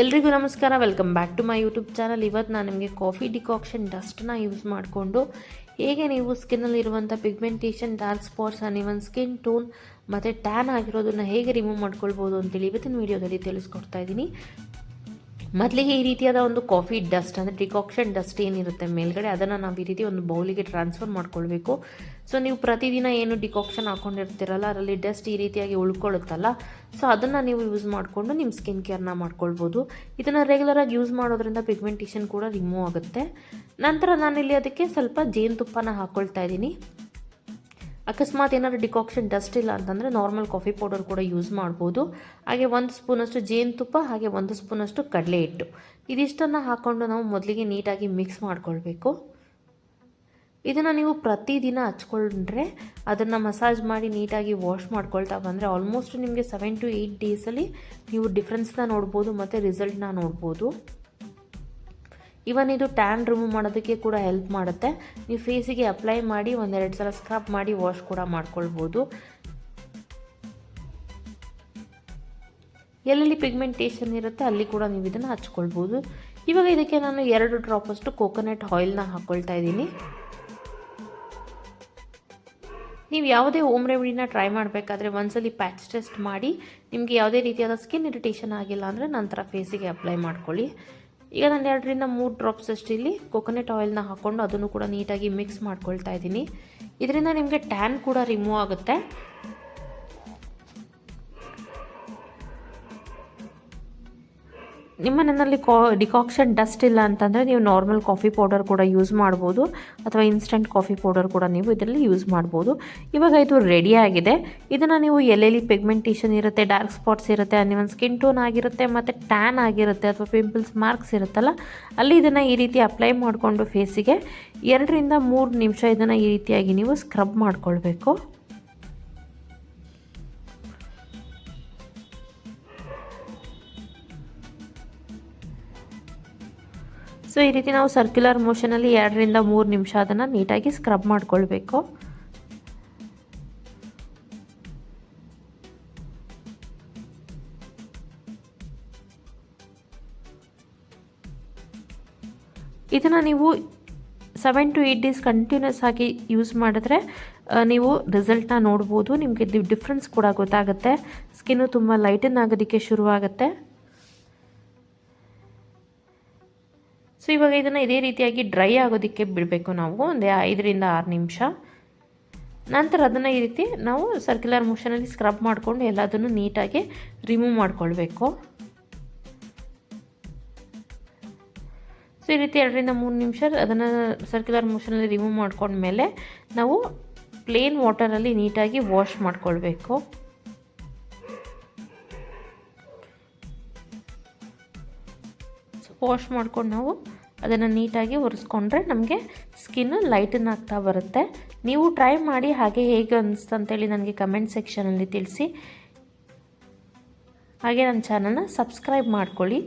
ಎಲ್ರಿಗೂ ನಮಸ್ಕಾರ. Welcome back to my YouTube channel ಇವತ್ತು ನಾನು ನಿಮಗೆ ಕಾಫಿ ಡಿಕಾಕ್ಷನ್ ಡಸ್ಟ್ನ ಯೂಸ್ ಮಾಡಿಕೊಂಡು ಹೇಗೆ ನೀವು ಸ್ಕಿನ್ನಲ್ಲಿರುವಂಥ pigmentation dark spots uneven skin tone ಮತ್ತು ಟ್ಯಾನ್ ಆಗಿರೋದನ್ನು ಹೇಗೆ ರಿಮೂವ್ ಮಾಡ್ಕೊಳ್ಬೋದು ಅಂತೇಳಿ ಇವತ್ತಿನ ವೀಡಿಯೋದಲ್ಲಿ ತಿಳಿಸ್ಕೊಡ್ತಾ ಇದ್ದೀನಿ. ಮೊದಲಿಗೆ ಈ ರೀತಿಯಾದ ಒಂದು ಕಾಫಿ ಡಸ್ಟ್ ಅಂದರೆ ಡಿಕಾಕ್ಷನ್ ಡಸ್ಟ್ ಏನಿರುತ್ತೆ ಮೇಲ್ಗಡೆ, ಅದನ್ನು ನಾವು ಈ ರೀತಿ ಒಂದು ಬೌಲಿಗೆ ಟ್ರಾನ್ಸ್ಫರ್ ಮಾಡ್ಕೊಳ್ಬೇಕು. ಸೊ ನೀವು ಪ್ರತಿದಿನ ಏನು ಡಿಕಾಕ್ಷನ್ ಹಾಕೊಂಡಿರ್ತೀರಲ್ಲ, ಅದರಲ್ಲಿ ಡಸ್ಟ್ ಈ ರೀತಿಯಾಗಿ ಉಳ್ಕೊಳ್ಳುತ್ತಲ್ಲ ಸೊ ಅದನ್ನು ನೀವು ಯೂಸ್ ಮಾಡಿಕೊಂಡು ನಿಮ್ಮ ಸ್ಕಿನ್ ಕೇರ್ನ ಮಾಡ್ಕೊಳ್ಬೋದು. ಇದನ್ನು ರೆಗ್ಯುಲರಾಗಿ ಯೂಸ್ ಮಾಡೋದ್ರಿಂದ ಪಿಗ್ಮೆಂಟೇಷನ್ ಕೂಡ ರಿಮೂವ್ ಆಗುತ್ತೆ. ನಂತರ ನಾನಿಲ್ಲಿ ಅದಕ್ಕೆ ಸ್ವಲ್ಪ ಜೇನುತುಪ್ಪನ ಹಾಕ್ಕೊಳ್ತಾ ಇದ್ದೀನಿ. ಅಕಸ್ಮಾತ್ ಏನಾದ್ರು ಡಿಕಾಕ್ಷನ್, ಡಸ್ಟ್ ಇಲ್ಲ ಅಂತಂದರೆ ನಾರ್ಮಲ್ ಕಾಫಿ ಪೌಡರ್ ಕೂಡ ಯೂಸ್ ಮಾಡ್ಬೋದು. ಹಾಗೆ ಒಂದು ಸ್ಪೂನಷ್ಟು ಜೇನುತುಪ್ಪ, ಹಾಗೆ ಒಂದು ಸ್ಪೂನಷ್ಟು ಕಡಲೆ ಹಿಟ್ಟು ಇದಿಷ್ಟನ್ನು ಹಾಕ್ಕೊಂಡು ನಾವು ಮೊದಲಿಗೆ ನೀಟಾಗಿ ಮಿಕ್ಸ್ ಮಾಡ್ಕೊಳ್ಬೇಕು. ಇದನ್ನು ನೀವು ಪ್ರತಿದಿನ ಹಚ್ಕೊಂಡ್ರೆ ಅದನ್ನು ಮಸಾಜ್ ಮಾಡಿ ನೀಟಾಗಿ ವಾಶ್ ಮಾಡ್ಕೊಳ್ತಾ ಬಂದರೆ ಆಲ್ಮೋಸ್ಟ್ ನಿಮಗೆ ಸೆವೆನ್ ಟು ಏಯ್ಟ್ ಡೇಸಲ್ಲಿ ನೀವು ಡಿಫ್ರೆನ್ಸ್ನ ನೋಡ್ಬೋದು ಮತ್ತು ರಿಸಲ್ಟ್ನ ನೋಡ್ಬೋದು. ಇವನ್ ಇದು ಟ್ಯಾನ್ ರಿಮೂವ್ ಮಾಡೋದಕ್ಕೆ ಕೂಡ ಹೆಲ್ಪ್ ಮಾಡುತ್ತೆ. ನೀವು ಫೇಸಿಗೆ ಅಪ್ಲೈ ಮಾಡಿ ಒಂದೆರಡು ಸಲ ಸ್ಕ್ರಬ್ ಮಾಡಿ ವಾಶ್ ಕೂಡ ಮಾಡ್ಕೊಳ್ಬೋದು. ಎಲ್ಲೆಲ್ಲಿ ಪಿಗ್ಮೆಂಟೇಷನ್ ಇರುತ್ತೆ ಅಲ್ಲಿ ಕೂಡ ನೀವು ಇದನ್ನು ಹಚ್ಕೊಳ್ಬೋದು. ಇವಾಗ ಇದಕ್ಕೆ ನಾನು ಎರಡು ಡ್ರಾಪಷ್ಟು ಕೋಕೋನಟ್ ಆಯಿಲ್ನ ಹಾಕ್ಕೊಳ್ತಾ ಇದ್ದೀನಿ. ನೀವು ಯಾವುದೇ ಹೋಮ್ ರೆಮಿಡಿನ ಟ್ರೈ ಮಾಡಬೇಕಾದ್ರೆ ಒಂದ್ಸಲಿ ಪ್ಯಾಚ್ ಟೆಸ್ಟ್ ಮಾಡಿ, ನಿಮಗೆ ಯಾವುದೇ ರೀತಿಯಾದ ಸ್ಕಿನ್ ಇರಿಟೇಷನ್ ಆಗಿಲ್ಲ ಅಂದರೆ ನಂತರ ಫೇಸಿಗೆ ಅಪ್ಲೈ ಮಾಡ್ಕೊಳ್ಳಿ. ಈಗ ನಾನು ಎರಡರಿಂದ ಮೂರು ಡ್ರಾಪ್ಸ್ ಅಷ್ಟು ಇಲ್ಲಿ ಕೊಕೊನೆಟ್ ಆಯಿಲ್ನ ಹಾಕ್ಕೊಂಡು ಅದನ್ನು ಕೂಡ ನೀಟಾಗಿ ಮಿಕ್ಸ್ ಮಾಡ್ಕೊಳ್ತಾ ಇದ್ದೀನಿ. ಇದರಿಂದ ನಿಮಗೆ ಟ್ಯಾನ್ ಕೂಡ ರಿಮೂವ್ ಆಗುತ್ತೆ. ನಿಮ್ಮ ಮನೆಯಲ್ಲಿ ಕಾ, ಡಿಕಾಕ್ಷನ್ ಡಸ್ಟ್ ಇಲ್ಲ ಅಂತಂದರೆ ನೀವು ನಾರ್ಮಲ್ ಕಾಫಿ ಪೌಡರ್ ಕೂಡ ಯೂಸ್ ಮಾಡ್ಬೋದು, ಅಥವಾ ಇನ್ಸ್ಟೆಂಟ್ ಕಾಫಿ ಪೌಡರ್ ಕೂಡ ನೀವು ಇದರಲ್ಲಿ ಯೂಸ್ ಮಾಡ್ಬೋದು. ಇವಾಗ ಇದು ರೆಡಿ ಆಗಿದೆ. ಇದನ್ನು ನೀವು ಎಲ್ಲೆಲ್ಲಿ ಪಿಗ್ಮೆಂಟೇಷನ್ ಇರುತ್ತೆ ಡಾರ್ಕ್ ಸ್ಪಾಟ್ಸ್ ಇರುತ್ತೆ ನಿಮ್ಮ ಸ್ಕಿನ್ ಟೋನ್ ಆಗಿರುತ್ತೆ, ಮತ್ತು ಟ್ಯಾನ್ ಆಗಿರುತ್ತೆ, ಅಥವಾ ಪಿಂಪಲ್ಸ್ ಮಾರ್ಕ್ಸ್ ಇರುತ್ತಲ್ಲ, ಅಲ್ಲಿ ಇದನ್ನು ಈ ರೀತಿ ಅಪ್ಲೈ ಮಾಡಿಕೊಂಡು ಫೇಸಿಗೆ ಎರಡರಿಂದ ಮೂರು ನಿಮಿಷ ಇದನ್ನು ಈ ರೀತಿಯಾಗಿ ನೀವು ಸ್ಕ್ರಬ್ ಮಾಡ್ಕೊಳ್ಬೇಕು. ಸೊ ಈ ರೀತಿ ನಾವು ಸರ್ಕ್ಯುಲರ್ ಮೋಷನಲ್ಲಿ ಎರಡರಿಂದ ಮೂರು ನಿಮಿಷ ಅದನ್ನು ನೀಟಾಗಿ ಸ್ಕ್ರಬ್ ಮಾಡ್ಕೊಳ್ಬೇಕು. ಇದನ್ನು ನೀವು seven to eight days continuous ಆಗಿ ಯೂಸ್ ಮಾಡಿದ್ರೆ ನೀವು ರಿಸಲ್ಟ್ನ ನೋಡ್ಬೋದು. ನಿಮಗೆ ಡಿಫ್ರೆನ್ಸ್ ಕೂಡ ಗೊತ್ತಾಗುತ್ತೆ. ಸ್ಕಿನ್ನು ತುಂಬ ಲೈಟನ್ ಆಗೋದಕ್ಕೆ ಶುರುವಾಗುತ್ತೆ. ಸೊ, ಇವಾಗ ಇದನ್ನು ಇದೇ ರೀತಿಯಾಗಿ ಡ್ರೈ ಆಗೋದಕ್ಕೆ ಬಿಡಬೇಕು ನಾವು. ಒಂದು ಐದರಿಂದ ಆರು ನಿಮಿಷ. ನಂತರ ಅದನ್ನು ಈ ರೀತಿ ನಾವು ಸರ್ಕ್ಯುಲರ್ ಮೋಷನಲ್ಲಿ ಸ್ಕ್ರಬ್ ಮಾಡಿಕೊಂಡು ಎಲ್ಲದನ್ನು ನೀಟಾಗಿ ರಿಮೂವ್ ಮಾಡ್ಕೊಳ್ಬೇಕು. ಸೊ, ಈ ರೀತಿ ಎರಡರಿಂದ ಮೂರು ನಿಮಿಷ ಅದನ್ನು ಸರ್ಕ್ಯುಲರ್ ಮೋಷನಲ್ಲಿ ರಿಮೂವ್ ಮಾಡ್ಕೊಂಡ್ಮೇಲೆ ನಾವು ಪ್ಲೇನ್ ವಾಟರಲ್ಲಿ ನೀಟಾಗಿ ವಾಶ್ ಮಾಡ್ಕೊಳ್ಬೇಕು. ವಾಶ್ ಮಾಡ್ಕೊಂಡು ನಾವು ಅದನ್ನು ನೀಟಾಗಿ ಒರೆಸ್ಕೊಂಡ್ರೆ ನಮಗೆ ಸ್ಕಿನ್ನು ಲೈಟನ್ ಆಗ್ತಾ ಬರುತ್ತೆ. ನೀವು ಟ್ರೈ ಮಾಡಿ ಹಾಗೆ ಹೇಗೆ ಅನಿಸ್ತು ಅಂತೇಳಿ ನನಗೆ ಕಮೆಂಟ್ ಸೆಕ್ಷನಲ್ಲಿ ತಿಳಿಸಿ. ಹಾಗೆ ನನ್ನ ಚಾನಲ್ನ ಸಬ್ಸ್ಕ್ರೈಬ್ ಮಾಡ್ಕೊಳ್ಳಿ.